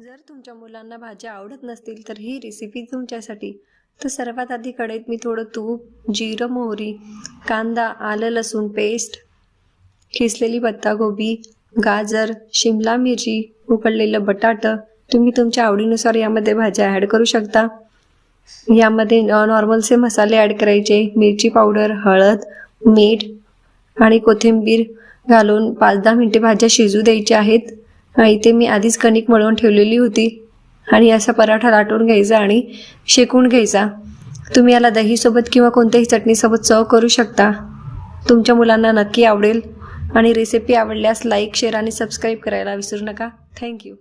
जर तुमच्या मुलांना भाज्या आवडत नसतील तर ही रेसिपी तुमच्यासाठी. तर सर्वात आधी कढईत मी थोडं तूप जिरं मोहरी कांदा आलं लसूण पेस्ट किसलेली पत्ताकोबी गाजर शिमला मिरची उकडलेलं बटाटं. तुम्ही तुमच्या आवडीनुसार यामध्ये भाज्या ॲड करू शकता. यामध्ये नॉर्मलचे मसाले ॲड करायचे. मिरची पावडर हळद मीठ आणि कोथिंबीर घालून पाच दहा मिनटे भाज्या शिजू द्यायच्या आहेत. इथे मी आधीच कणिक मळवून ठेवलेली होती. आणि असा पराठा लाटून घ्यायचा आणि शेकून घ्यायचा. तुम्ही याला दहीसोबत किंवा कोणत्याही चटणीसोबत चव करू शकता. तुमच्या मुलांना नक्की आवडेल. आणि रेसिपी आवडल्यास लाईक शेअर आणि सबस्क्राईब करायला विसरू नका. थँक्यू